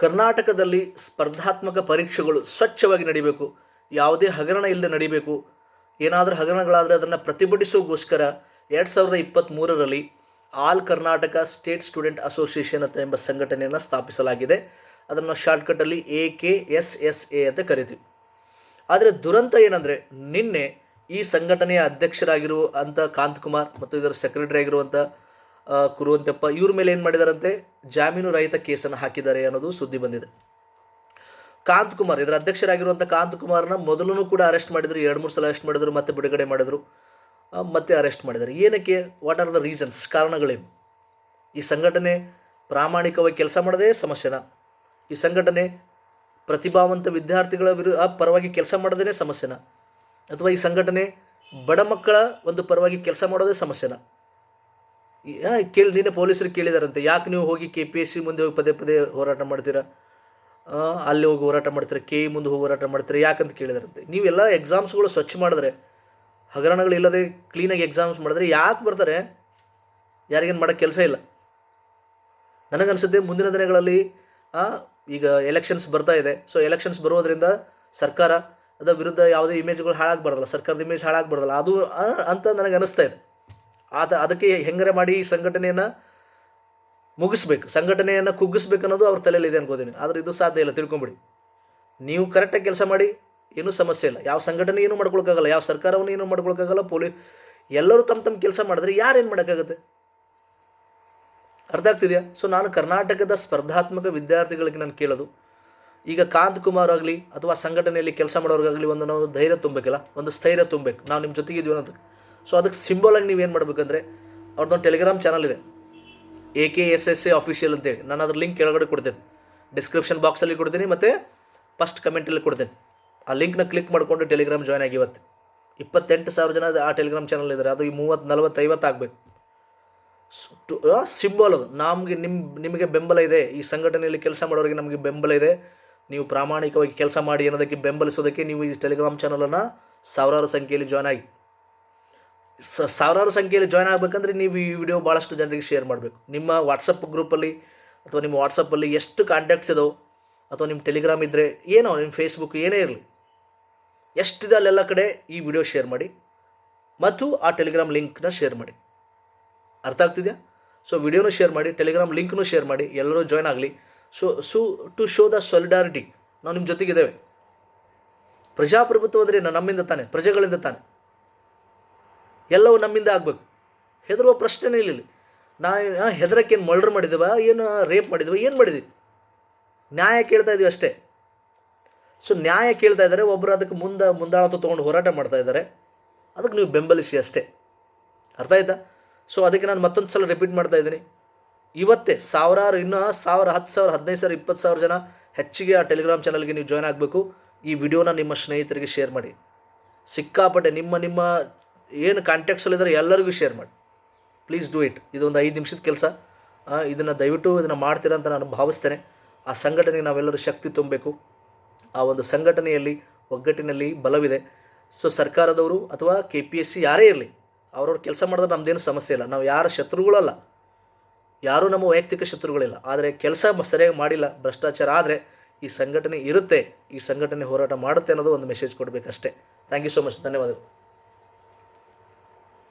ಕರ್ನಾಟಕದಲ್ಲಿ ಸ್ಪರ್ಧಾತ್ಮಕ ಪರೀಕ್ಷೆಗಳು ಸ್ವಚ್ಛವಾಗಿ ನಡಿಬೇಕು. ಯಾವುದೇ ಹಗರಣ ಇಲ್ಲದೆ ನಡಿಬೇಕು. ಏನಾದರೂ ಹಗರಣಗಳಾದರೆ ಅದನ್ನು ಪ್ರತಿಭಟಿಸೋಗೋಸ್ಕರ ಎರಡು ಸಾವಿರದ ಇಪ್ಪತ್ತ್ಮೂರರಲ್ಲಿ all Karnataka state student association ಅಂತ ಎಂಬ ಸಂಘಟನೆಯನ್ನು ಸ್ಥಾಪಿಸಲಾಗಿದೆ. ಅದನ್ನು ಶಾರ್ಟ್ಕಟ್ಟಲ್ಲಿ A K S S A ಅಂತ ಕರಿತೀವಿ. ಆದರೆ ದುರಂತ ಏನಂದರೆ ನಿನ್ನೆ ಈ ಸಂಘಟನೆಯ ಅಧ್ಯಕ್ಷರಾಗಿರುವ ಕಾಂತಕುಮಾರ್ ಮತ್ತು ಇದರ ಸೆಕ್ರೆಟರಿ ಆಗಿರುವಂಥ ಕುರುವಂತಪ್ಪ, ಇವ್ರ ಮೇಲೆ ಏನು ಮಾಡಿದಾರಂತೆ? ಜಾಮೀನು ರಹಿತ ಕೇಸನ್ನು ಹಾಕಿದ್ದಾರೆ ಅನ್ನೋದು ಸುದ್ದಿ ಬಂದಿದೆ. ಕಾಂತ್ ಕುಮಾರ್, ಇದರ ಅಧ್ಯಕ್ಷರಾಗಿರುವಂಥ ಕಾಂತಕುಮಾರ್ನ ಮೊದಲು ಕೂಡ ಅರೆಸ್ಟ್ ಮಾಡಿದ್ರು, ಎರಡು ಮೂರು ಸಲ ಅರೆಸ್ಟ್ ಮಾಡಿದ್ರು, ಮತ್ತೆ ಬಿಡುಗಡೆ ಮಾಡಿದ್ರು. ಮತ್ತೆ ಅರೆಸ್ಟ್ ಮಾಡಿದ್ದಾರೆ. ಏನಕ್ಕೆ? ವಾಟ್ ಆರ್ ದ ರೀಸನ್ಸ್ ಕಾರಣಗಳೇನು? ಈ ಸಂಘಟನೆ ಪ್ರಾಮಾಣಿಕವಾಗಿ ಕೆಲಸ ಮಾಡದೇ ಸಮಸ್ಯೆನಾ? ಈ ಸಂಘಟನೆ ಪ್ರತಿಭಾವಂತ ವಿದ್ಯಾರ್ಥಿಗಳ ವಿರು ಪರವಾಗಿ ಕೆಲಸ ಮಾಡೋದೇ ಸಮಸ್ಯೆನಾ? ಅಥವಾ ಈ ಸಂಘಟನೆ ಬಡ ಮಕ್ಕಳ ಒಂದು ಪರವಾಗಿ ಕೆಲಸ ಮಾಡೋದೇ ಸಮಸ್ಯೆನಾ? ಕೇಳಿ, ನಿನ್ನೆ ಪೊಲೀಸರು ಕೇಳಿದಾರಂತೆ. ಯಾಕೆ ನೀವು ಹೋಗಿ ಕೆ ಪಿ ಎಸ್ ಸಿ ಮುಂದೆ ಹೋಗಿ ಪದೇ ಪದೇ ಹೋರಾಟ ಮಾಡ್ತೀರಾ? ಅಲ್ಲಿ ಹೋಗಿ ಹೋರಾಟ ಮಾಡ್ತೀರಾ? ಕೆ ಇ ಮುಂದೆ ಹೋಗಿ ಹೋರಾಟ ಮಾಡ್ತೀರಾ? ಯಾಕಂತ ಕೇಳಿದಾರಂತೆ. ನೀವೆಲ್ಲ ಎಕ್ಸಾಮ್ಸ್ಗಳು ಸ್ವಚ್ಛ ಮಾಡಿದ್ರೆ, ಹಗರಣಗಳು ಇಲ್ಲದೆ ಕ್ಲೀನಾಗಿ ಎಕ್ಸಾಮ್ಸ್ ಮಾಡಿದ್ರೆ ಯಾಕೆ ಬರ್ತಾರೆ? ಯಾರಿಗೇನು ಮಾಡೋಕ್ಕೆ ಕೆಲಸ ಇಲ್ಲ. ನನಗನ್ಸುತ್ತೆ ಮುಂದಿನ ದಿನಗಳಲ್ಲಿ ಈಗ ಎಲೆಕ್ಷನ್ಸ್ ಬರ್ತಾ ಇದೆ. ಸೊ ಎಲೆಕ್ಷನ್ಸ್ ಬರೋದ್ರಿಂದ ಸರ್ಕಾರ ಅದರ ವಿರುದ್ಧ ಯಾವುದೇ ಇಮೇಜ್ಗಳು ಹಾಳಾಗಬಾರ್ದಲ್ಲ. ಸರ್ಕಾರದ ಇಮೇಜ್ ಹಾಳಾಗಬಾರ್ದಲ್ಲ. ಅದು ಅಂತ ನನಗೆ ಅನಿಸ್ತಾ ಇದೆ. ಆತ ಅದಕ್ಕೆ ಹೆಂಗರೆ ಮಾಡಿ ಈ ಸಂಘಟನೆಯನ್ನು ಮುಗಿಸ್ಬೇಕು, ಸಂಘಟನೆಯನ್ನು ಕುಗ್ಗಿಸ್ಬೇಕು ಅನ್ನೋದು ಅವ್ರ ತಲೆಯಲ್ಲಿದೆ ಅನ್ಕೋತೀನಿ. ಆದರೆ ಇದು ಸಾಧ್ಯ ಇಲ್ಲ, ತಿಳ್ಕೊಂಬಿಡಿ. ನೀವು ಕರೆಕ್ಟಾಗಿ ಕೆಲಸ ಮಾಡಿ, ಏನೂ ಸಮಸ್ಯೆ ಇಲ್ಲ. ಯಾವ ಸಂಘಟನೆ ಏನೂ ಮಾಡ್ಕೊಳಕ್ಕಾಗಲ್ಲ, ಯಾವ ಸರ್ಕಾರವನ್ನು ಏನೂ ಮಾಡ್ಕೊಳಕ್ಕಾಗಲ್ಲ, ಪೊಲೀ, ಎಲ್ಲರೂ ತಮ್ಮ ತಮ್ಮ ಕೆಲಸ ಮಾಡಿದ್ರೆ ಯಾರೇನು ಮಾಡೋಕ್ಕಾಗುತ್ತೆ? ಅರ್ಥ ಆಗ್ತಿದೆಯಾ? ಸೊ ನಾನು ಕರ್ನಾಟಕದ ಸ್ಪರ್ಧಾತ್ಮಕ ವಿದ್ಯಾರ್ಥಿಗಳಿಗೆ ನಾನು ಕೇಳೋದು, ಈಗ ಕಾಂತ್ ಕುಮಾರ್ ಆಗಲಿ ಅಥವಾ ಸಂಘಟನೆಯಲ್ಲಿ ಕೆಲಸ ಮಾಡೋರಿಗಾಗಲಿ ಒಂದು ನಾವು ಧೈರ್ಯ ತುಂಬಬೇಕಲ್ಲ ಒಂದು ಸ್ಥೈರ್ಯ ತುಂಬಬೇಕು ನಾವು ನಿಮ್ಮ ಜೊತೆಗಿದ್ದೀವಿ ಅನ್ನೋದಕ್ಕೆ. ಸೊ ಅದಕ್ಕೆ ಸಿಂಬಲ್ ಆಗಿ ನೀವೇನು ಮಾಡಬೇಕಂದ್ರೆ, ಅವ್ರದ್ದೊಂದು ಟೆಲಿಗ್ರಾಮ್ ಚಾನಲ್ ಇದೆ. A K S S A official ಅಂತೇಳಿ. ನಾನು ಅದ್ರ ಲಿಂಕ್ ಕೆಳಗಡೆ ಕೊಡ್ತೇನೆ. ಡಿಸ್ಕ್ರಿಪ್ಷನ್ ಬಾಕ್ಸಲ್ಲಿ ಕೊಡ್ತೀನಿ ಮತ್ತು ಫಸ್ಟ್ ಕಮೆಂಟಲ್ಲಿ ಕೊಡ್ತೇನೆ. ಆ ಲಿಂಕ್ನ ಕ್ಲಿಕ್ ಮಾಡಿಕೊಂಡು ಟೆಲಿಗ್ರಾಮ್ ಜಾಯ್ನ್ ಆಗಿ ಇವತ್ತು. ಇಪ್ಪತ್ತೆಂಟು ಸಾವಿರ ಜನ ಆ ಟೆಲಿಗ್ರಾಮ್ ಚಾನಲ್ ಇದ್ದಾರೆ ಅದು ಈ ಮೂವತ್ತು, ನಲ್ವತ್ತು, ಐವತ್ತು ಆಗಬೇಕು. ಸಿಂಬಲ್ ಅದು. ನಮಗೆ ನಿಮ್ಮ ನಿಮಗೆ ಬೆಂಬಲ ಇದೆ. ಈ ಸಂಘಟನೆಯಲ್ಲಿ ಕೆಲಸ ಮಾಡೋರಿಗೆ ನಮಗೆ ಬೆಂಬಲ ಇದೆ. ನೀವು ಪ್ರಾಮಾಣಿಕವಾಗಿ ಕೆಲಸ ಮಾಡಿ ಅನ್ನೋದಕ್ಕೆ ಬೆಂಬಲಿಸೋದಕ್ಕೆ ನೀವು ಈ ಟೆಲಿಗ್ರಾಮ್ ಚಾನಲನ್ನು ಸಾವಿರಾರು ಸಂಖ್ಯೆಯಲ್ಲಿ ಜಾಯ್ನ್ ಆಗಿ. ಸಾವಿರಾರು ಸಂಖ್ಯೆಯಲ್ಲಿ ಜಾಯ್ನ್ ಆಗಬೇಕಂದ್ರೆ ನೀವು ಈ ವಿಡಿಯೋ ಭಾಳಷ್ಟು ಜನರಿಗೆ ಶೇರ್ ಮಾಡಬೇಕು. ನಿಮ್ಮ ವಾಟ್ಸಪ್ ಗ್ರೂಪಲ್ಲಿ ಅಥವಾ ನಿಮ್ಮ ವಾಟ್ಸಪ್ಪಲ್ಲಿ ಎಷ್ಟು ಕಾಂಟ್ಯಾಕ್ಟ್ಸ್ ಇದಾವೆ ಅಥವಾ ನಿಮ್ಮ ಟೆಲಿಗ್ರಾಮ್ ಇದ್ದರೆ ಏನೋ, ನಿಮ್ಮ ಫೇಸ್ಬುಕ್ ಏನೇ ಇರಲಿ, ಎಷ್ಟಿದೆ ಅಲ್ಲೆಲ್ಲ ಕಡೆ ಈ ವಿಡಿಯೋ ಶೇರ್ ಮಾಡಿ ಮತ್ತು ಆ ಟೆಲಿಗ್ರಾಮ್ ಲಿಂಕ್ನ ಶೇರ್ ಮಾಡಿ. ಅರ್ಥ ಆಗ್ತಿದೆಯಾ? ಸೊ ವಿಡಿಯೋನೂ ಶೇರ್ ಮಾಡಿ ಟೆಲಿಗ್ರಾಮ್ ಲಿಂಕ್ನೂ ಶೇರ್ ಮಾಡಿ, ಎಲ್ಲರೂ ಜಾಯ್ನ್ ಆಗಲಿ. ಸೊ ಸು ಟು ಶೋ ದ ಸಾಲಿಡಾರಿಟಿ ನಾವು ನಿಮ್ಮ ಜೊತೆಗಿದ್ದೇವೆ. ಪ್ರಜಾಪ್ರಭುತ್ವ ಅಂದರೆ? ನಮ್ಮಿಂದ ತಾನೆ, ಪ್ರಜೆಗಳಿಂದ ತಾನೆ. ಎಲ್ಲವೂ ನಮ್ಮಿಂದ ಆಗಬೇಕು. ಹೆದರುವ ಪ್ರಶ್ನೆನೇ ಇಲ್ಲ. ನಾ ಹೆದರಕ್ಕೆ ಏನು ಮರ್ಡರ್ ಏನು ರೇಪ್ ಮಾಡಿದ್ದೇವೆ ಏನು ಮಾಡಿದ್ವಿ? ನ್ಯಾಯ ಕೇಳ್ತಾ ಇದೀವಿ ಅಷ್ಟೇ. ಸೊ ನ್ಯಾಯ ಕೇಳ್ತಾ ಇದ್ದಾರೆ ಒಬ್ಬರು ಅದಕ್ಕೆ ಮುಂದೆ, ಮುಂದಾಳತ್ವ ತೊಗೊಂಡು ಹೋರಾಟ ಮಾಡ್ತಾ ಇದ್ದಾರೆ ಅದಕ್ಕೆ ನೀವು ಬೆಂಬಲಿಸಿ ಅಷ್ಟೇ. ಅರ್ಥ ಆಯ್ತಾ? ಸೊ ಅದಕ್ಕೆ ನಾನು ಮತ್ತೊಂದು ಸಲ ರಿಪೀಟ್ ಮಾಡ್ತಾ ಇದ್ದೀನಿ. ಇವತ್ತೇ ಸಾವಿರಾರು, ಇನ್ನೂ ಸಾವಿರ, ಹತ್ತು ಸಾವಿರ, ಹದಿನೈದು ಸಾವಿರ, ಇಪ್ಪತ್ತು ಸಾವಿರ ಜನ ಹೆಚ್ಚಿಗೆ ಆ ಟೆಲಿಗ್ರಾಮ್ ಚಾನಲ್ಗೆ ನೀವು ಜಾಯ್ನ್ ಆಗಬೇಕು. ಈ ವಿಡಿಯೋನ ನಿಮ್ಮ ಸ್ನೇಹಿತರಿಗೆ ಶೇರ್ ಮಾಡಿ. ಸಿಕ್ಕಾಪಟ್ಟೆ ನಿಮ್ಮ ನಿಮ್ಮ ಏನು ಕಾಂಟ್ಯಾಕ್ಟ್ಸಲ್ಲಿದ್ದಾರೆ ಎಲ್ಲರಿಗೂ ಶೇರ್ ಮಾಡಿ. ಪ್ಲೀಸ್ ಡೂ ಇಟ್ ಇದೊಂದು ಐದು ನಿಮಿಷದ ಕೆಲಸ. ಇದನ್ನು ದಯವಿಟ್ಟು ಇದನ್ನು ಮಾಡ್ತೀರಾ ಅಂತ ನಾನು ಭಾವಿಸ್ತೇನೆ. ಆ ಸಂಘಟನೆಗೆ ನಾವೆಲ್ಲರೂ ಶಕ್ತಿ ತುಂಬಬೇಕು. ಆ ಒಂದು ಸಂಘಟನೆಯಲ್ಲಿ, ಒಗ್ಗಟ್ಟಿನಲ್ಲಿ ಬಲವಿದೆ. ಸೊ ಸರ್ಕಾರದವರು ಅಥವಾ ಕೆ ಪಿ ಎಸ್ ಸಿ ಯಾರೇ ಇರಲಿ, ಅವ್ರವ್ರ ಕೆಲಸ ಮಾಡಿದ್ರೆ ನಮ್ಮದೇನು ಸಮಸ್ಯೆ ಇಲ್ಲ. ನಾವು ಯಾರ ಶತ್ರುಗಳಲ್ಲ. ಯಾರೂ ನಮ್ಮ ವೈಯಕ್ತಿಕ ಶತ್ರುಗಳಿಲ್ಲ. ಆದರೆ ಕೆಲಸ ಸರಿಯಾಗಿ ಮಾಡಿಲ್ಲ, ಭ್ರಷ್ಟಾಚಾರ ಆದರೆ ಈ ಸಂಘಟನೆ ಇರುತ್ತೆ, ಈ ಸಂಘಟನೆ ಹೋರಾಟ ಮಾಡುತ್ತೆ ಅನ್ನೋದು ಒಂದು ಮೆಸೇಜ್ ಕೊಡಬೇಕಷ್ಟೇ. ಥ್ಯಾಂಕ್ ಯು ಸೊ ಮಚ್ ಧನ್ಯವಾದಗಳು.